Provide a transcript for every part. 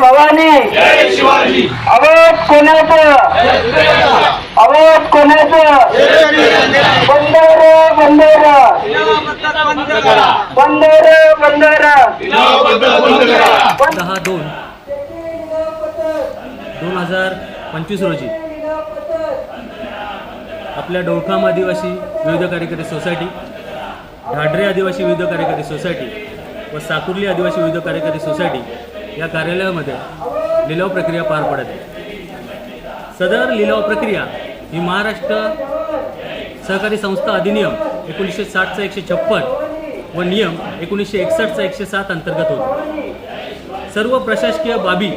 भवानी। जय आवाज कोणाचं? आवाज कोणाचं? बंदर बंदर। बंदर बंदर। दहा दोन. दोन हजार पंचवीस रोजी आपल्या डोळखाम आदिवासी विविध कार्यकारी सोसायटी ढाडरे आदिवासी विविध कार्यकारी सोसायटी व साकुर्ली आदिवासी विविध कार्यकारी सोसायटी या कार्यालयामध्ये लिलाव प्रक्रिया पार पडत आहे. सदर लिलाव प्रक्रिया ही महाराष्ट्र सहकारी संस्था अधिनियम एकोणीसशे साठचा एकशे छप्पन व नियम एकोणीसशे एकसष्टचा एकशे सात अंतर्गत होतो. सर्व प्रशासकीय बाबी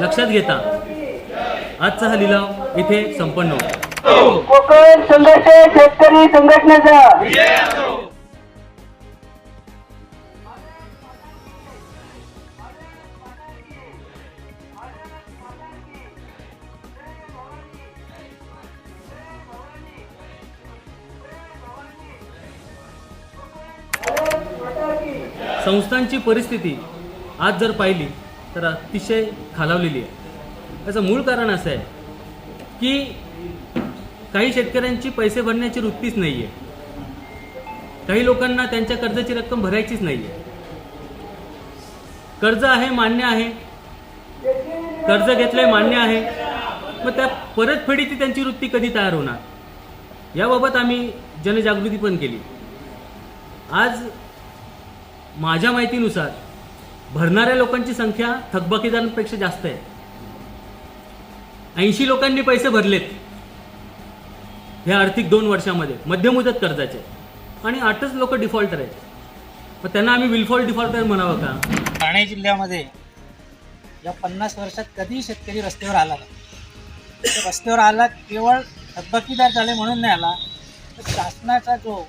लक्षात घेता आजचा हा लिलाव इथे संपन्न होतो. कोकण संघर्ष शेतकरी संघटनेचा. संस्थांची परिस्थिती आज जर पाहिली तर अतिशय खालावलेली आहे. याचं मूळ कारण असं आहे की काही शेतकऱ्यांची पैसे भरण्याची वृत्तीच नाही आहे काही लोकांना त्यांच्या कर्जाची रक्कम भरायचीच नाही आहे कर्ज आहे मान्य आहे. कर्ज घेतलंय मान्य आहे. मग त्या परतफेडीची त्यांची वृत्ती कधी तयार होणार? याबाबत आम्ही जनजागृती पण केली. आज माझ्या माहितीनुसार भरणाऱ्या लोकांची संख्या थकबाकीदारांपेक्षा जास्त आहे. ऐंशी लोकांनी पैसे भरलेत ह्या आर्थिक दोन वर्षामध्ये मध्यमुदत कर्जाचे. आणि आठच लोक डिफॉल्टर आहेत. मग त्यांना आम्ही विलफॉल्ट डिफॉल्टर म्हणावं का? ठाणे जिल्ह्यामध्ये या पन्नास वर्षात कधीही शेतकरी रस्त्यावर आला नाही. रस्त्यावर आला केवळ थकबाकीदार झाले म्हणून नाही आला. तर शासनाचा जो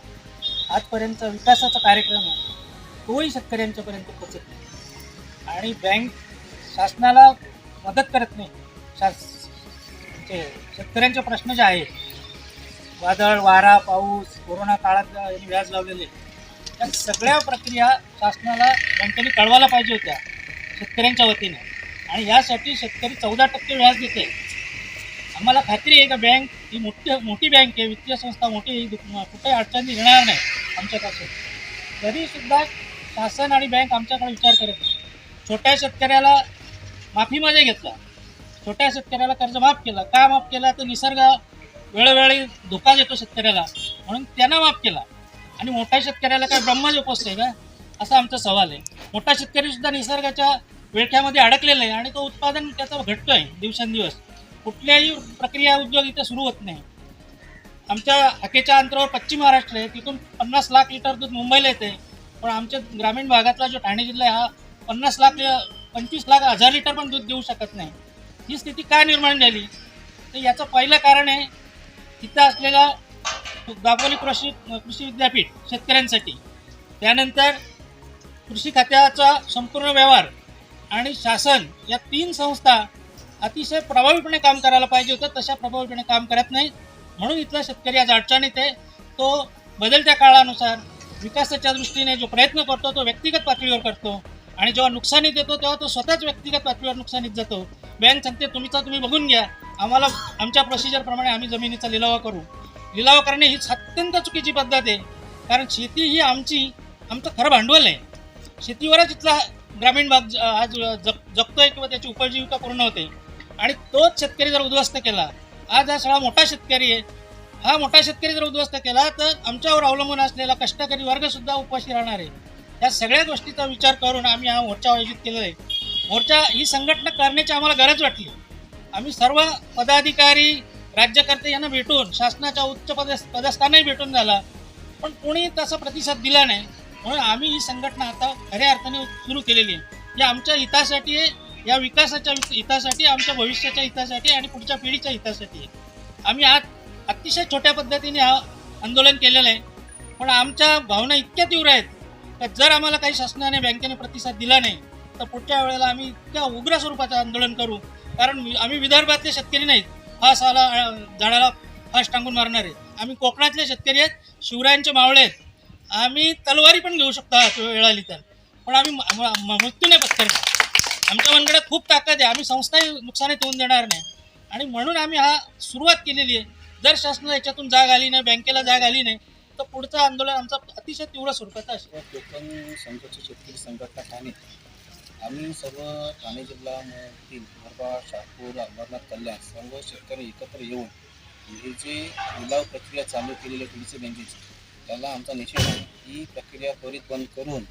आजपर्यंत विकासाचा कार्यक्रम आहे तोही शेतकऱ्यांच्यापर्यंत पोचत नाही. आणि बँक शासनाला मदत करत नाही. शास म्हणजे शेतकऱ्यांचे प्रश्न जे आहेत वादळ वारा पाऊस कोरोना काळात यांनी व्याज लावलेले त्या सगळ्या प्रक्रिया शासनाला बँकेने कळवायला पाहिजे होत्या शेतकऱ्यांच्या वतीने. आणि यासाठी शेतकरी चौदा टक्के व्याज देते आम्हाला खात्री आहे का बँक ही मोठी मोठी बँक आहे वित्तीय संस्था मोठी कुठे कुठेही अडचणी येणार नाही आमच्यापासून तरीसुद्धा शासन आणि बँक आमच्याकडे विचार करत नाही छोट्या शेतकऱ्याला माफीमध्ये घेतला. छोट्या शेतकऱ्याला कर्ज माफ केला. का माफ केला? तर निसर्ग वेळोवेळी धोका देतो शेतकऱ्याला. म्हणून त्यांना माफ केला. आणि मोठ्या शेतकऱ्याला काय ब्रह्मच उपसते का? असा आमचा सवाल आहे. मोठा शेतकरी सुद्धा निसर्गाच्या विळख्यामध्ये अडकलेला आहे आणि तो उत्पादन त्याचा घटतोय दिवसेंदिवस. कुठल्याही प्रक्रिया उद्योग इथे सुरू होत नाही. आमच्या हाकेच्या अंतरावर पश्चिम महाराष्ट्र आहे. तिथून पन्नास लाख लिटर दूध मुंबईला येते पण आमच्या ग्रामीण भागातला जो ठाणे जिल्हा हा पन्नास लाख पंचवीस लाख हजार लिटर पण दूध देऊ शकत नाही. ही स्थिती का निर्माण झाली? तर याचं पहिलं कारण आहे तिथं असलेला दापोली कृषी कृषी विद्यापीठ शेतकऱ्यांसाठी. त्यानंतर कृषी खात्याचा संपूर्ण व्यवहार आणि शासन या तीन संस्था अतिशय प्रभावीपणे काम करायला पाहिजे होतं तशा प्रभावीपणे काम करत नाही म्हणून इथला शेतकरी आज अडचणीत आहे. तो बदलत्या काळानुसार विकासाच्या दृष्टीने जो प्रयत्न करतो तो व्यक्तिगत पातळीवर करतो. आणि जेव्हा नुकसानीत येतो तेव्हा तो स्वतःच व्यक्तिगत पातळीवर नुकसानीत जातो. बँक सांगते तुमचा तुम्ही बघून घ्या. आम्हाला आमच्या प्रोसिजरप्रमाणे आम्ही जमिनीचा लिलावा करू. लिलाव करणे ही अत्यंत चुकीची पद्धत आहे. कारण शेती ही आमची आमचं खरं भांडवल आहे. शेतीवरच इथला ग्रामीण भाग ज- आज जग जगतोय किंवा त्याची उपजीविका पूर्ण होते. आणि तोच शेतकरी जर उद्ध्वस्त केला आज हा सगळा मोठा शेतकरी आहे हा मोठा शेतकरी जर उद्ध्वस्त केला तर आमच्यावर अवलंबून असलेला कष्टकरी वर्गसुद्धा उपाशी राहणार आहे. या सगळ्या गोष्टीचा विचार करून आम्ही हा मोर्चा आयोजित केलेला आहे. मोर्चा ही संघटना करण्याची आम्हाला गरज वाटली. आम्ही सर्व पदाधिकारी राज्यकर्ते यांना भेटून शासनाच्या उच्च पदस् पदस्थानही भेटून झाला. पण कोणी तसा प्रतिसाद दिला नाही. म्हणून आम्ही ही संघटना आता खऱ्या अर्थाने सुरू केलेली आहे. या आमच्या हितासाठी आहे या विकासाच्या हितासाठी आमच्या भविष्याच्या हितासाठी आणि पुढच्या पिढीच्या हितासाठी. आहे आम्ही आज अतिशय छोट्या पद्धतीने हा आंदोलन केलेलं आहे. पण आमच्या भावना इतक्या तीव्र आहेत का जर आम्हाला काही शासनाने बँकेने प्रतिसाद दिला नाही तर पुढच्या वेळेला आम्ही इतक्या उग्र स्वरूपाचं आंदोलन करू. कारण वि- आम्ही विदर्भातले शेतकरी नाहीत. हा साला झाडाला फास टांगून मारणार. आहे आम्ही कोकणातले शेतकरी आहेत शिवरायांचे मावळे आहेत. आम्ही तलवारी पण घेऊ शकतो वेळ आली तर. पण आम्ही म- म- मृत्यू नाही पत्करणार आमच्या मनगडात खूप ताकद आहे. आम्ही संस्थाही नुकसानीत होऊन देणार नाही. आणि म्हणून आम्ही हा सुरुवात केलेली आहे. जर शासन याच्यातून जाग आली नाही बँकेला जाग आली नाही तर पुढचं आंदोलन आमचा अतिशय तीव्र स्वरूपाचं असेल. कोकण संघर्ष शेतकरी संघटना ठाणे आम्ही सर्व ठाणे जिल्ह्यामधील मुरबाड शहापूर अंबरनाथ कल्याण सर्व शेतकरी एकत्र येऊन हे जे लिलाव प्रक्रिया चालू केलेली आहे बँकेची त्याला आमचा निषेध आहे. ही प्रक्रिया त्वरित बंद करून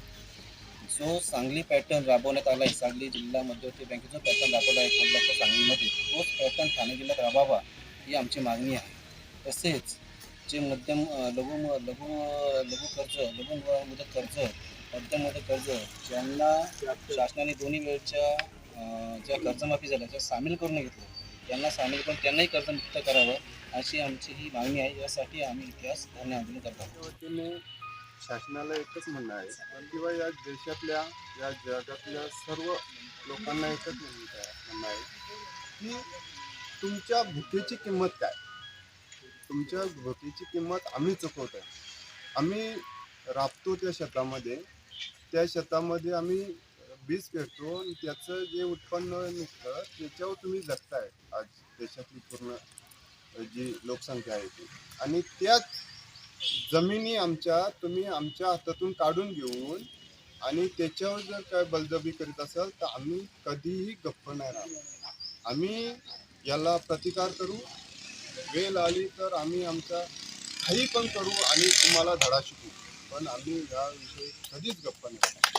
जो सांगली पॅटर्न राबवण्यात आला आहे सांगली जिल्हा मध्यवर्ती बँकेचा पॅटर्न राबवला आहे कोल्हापूर सांगलीमध्ये तोच पॅटर्न ठाणे जिल्ह्यात राबावा ही आमची मागणी आहे. तसेच जे मध्यम लघु लघु लघु कर्ज लघु मुदत कर्ज मध्यम मुदत कर्ज ज्यांना शासनाने दोन्ही वेळच्या ज्या कर्जमाफी झाल्या त्या सामील करून घेतलं त्यांना सामील करून त्यांनाही कर्जमुक्त करावं अशी आमची ही मागणी आहे. यासाठी आम्ही इतिहास धरणे आंदोलन करतो शासनाला एकच म्हणणं आहे किंवा या देशातल्या या जगातल्या सर्व लोकांना एकच म्हणणं आहे की तुमच्या भुकेची किंमत काय? तुमच्या भुकेची किंमत आम्ही चुकवतो आहे आम्ही राबतो त्या शेतामध्ये. त्या शेतामध्ये आम्ही बीज पेरतो आणि त्याचं जे उत्पन्न निघतं त्याच्यावर तुम्ही जगताय आज देशातली पूर्ण जी लोकसंख्या आहे ती. आणि त्याच जमिनी आमच्या तुम्ही आमच्या हातातून काढून घेऊन आणि त्याच्यावर जर काय बलजबी करीत असाल तर आम्ही कधीही गप्प नाही राहणार. आम्ही याला प्रतिकार करू वेळ आली तर आम्ही आमचा काही पण करू आणि तुम्हाला धडा शिकू. पण आम्ही याविषयी कधीच गप्पा नाही.